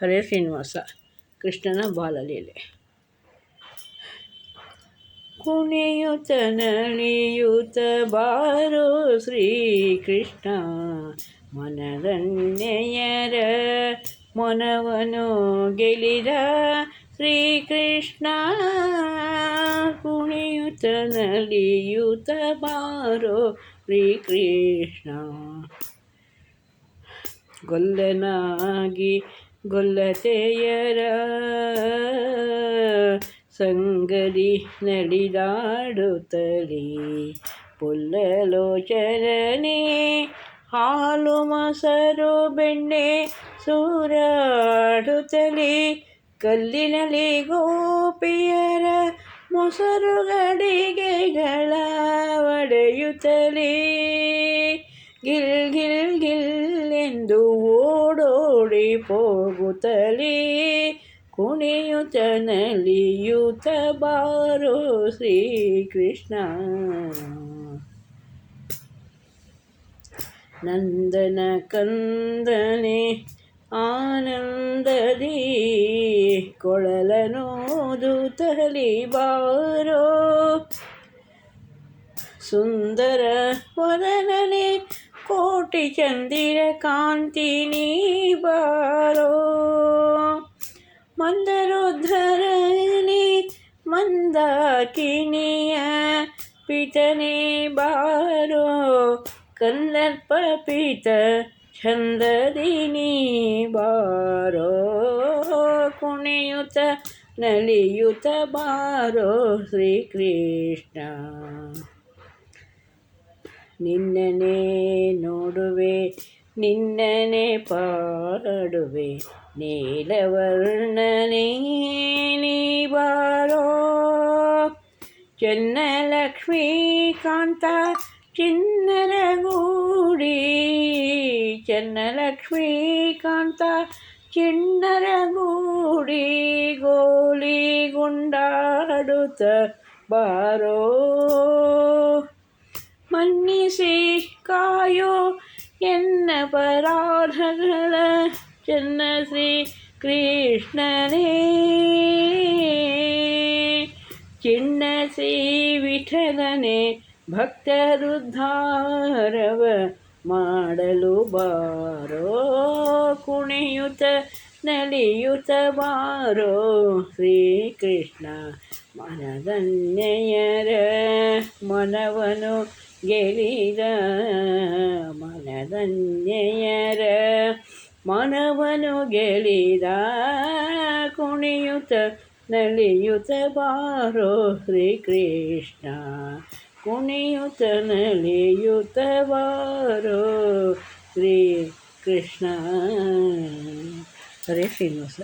ಹರೇ ಶ್ರೀನಿವಾಸ, ಕೃಷ್ಣನ ಬಾಲಲೀಲೆ. ಕುಣಿಯುತ ನಳಿಯುತ ಬಾರೋ ಶ್ರೀಕೃಷ್ಣ, ಮನದನ್ನೆಯರ ಮನವನು ಗೆಲಿದ ಶ್ರೀಕೃಷ್ಣ. ಕುಣಿಯುತ ನಲಿಯುತ ಬಾರೋ ಶ್ರೀಕೃಷ್ಣ. ಗೊಲ್ಲನಾಗಿ ಗೊಲ್ಲತೆಯರ ಸಂಗದಿ ನಡಿದಾಡುತ್ತಲಿ? ಪುಲ್ಲಲೋಚರನೆ ಹಾಲು ಮೊಸರು ಬೆಣ್ಣೆ ಸೂರಾಡುತ್ತಲಿ? ಕಲ್ಲಿನಲ್ಲಿ ಗೋಪಿಯರ ಮೊಸರು ಗಡಿಗೆಗಳ ಗಿಲ್ ಗಿಲ್ ಹೋಗುತ್ತಲೇ ಕುಣಿಯುತ್ತ ನಲಿಯುತ್ತ ಬಾರೋ ಶ್ರೀಕೃಷ್ಣ ನಂದನ ಕಂದನೆ ಆನಂದದಿ ಕೊಳಲನೋದುತ್ತಲಿ ಬಾರೋ ಸುಂದರ ವದನನೆ ಕೋಟಿ ಚಂದಿರ ಕಾಂತಿ ನೀ ಬಾರೋ ಮಂದರೋದ್ಧರನೆ ಮಂದಾಕಿನಿಯ ಪಿತನೆ ಬಾರೋ ಕಲ್ಲರ್ಪ ಪಿತ ಛಂದದಿನಿ ಬಾರೋ ಕುಣಿಯುತ ನಲಿಯುತ ಬಾರೋ ಶ್ರೀಕೃಷ್ಣ ನಿನ್ನನೆ ನೋಡುವೆ ನಿನ್ನನೆ ಪಾಡುವೆ ನೀಲವರ್ಣನೆ ನೀ ಬಾರೋ ಚೆನ್ನಲಕ್ಷ್ಮೀಕಾಂತ ಚಿನ್ನರ ಗೂಡಿ ಚೆನ್ನಲಕ್ಷ್ಮೀಕಾಂತ ಚಿನ್ನರ ಗೂಡಿ ಗೋಲಿ ಗುಂಡಾಡುತ್ತ ಬಾರೋ ಪರಾಧಗಳ ಚೆನ್ನ ಶ್ರೀ ಕೃಷ್ಣನೇ ಚಿನ್ನ ಶ್ರೀ ವಿಠಲನೆ ಭಕ್ತರುದ್ಧಾರವ ಮಾಡಲು ಬಾರೋ, ಕುಣಿಯುತ ನಲಿಯುತ ಬಾರೋ ಶ್ರೀಕೃಷ್ಣ ಮನದನ್ನೆಯರ ಮನವನು ಗೆಲಿದ ಮನದನ್ಯರ ಮನವನು ಗೆಲಿದ ಕುಣಿಯುತ ನಲಿಯುತ ಬಾರೋ ಶ್ರೀಕೃಷ್ಣ. ಕುಣಿಯುತ ನಲಿಯುತ ಬಾರೋ ಶ್ರೀ ಕೃಷ್ಣ ಹರೇ ಶ್ರೀನಿವಾಸ.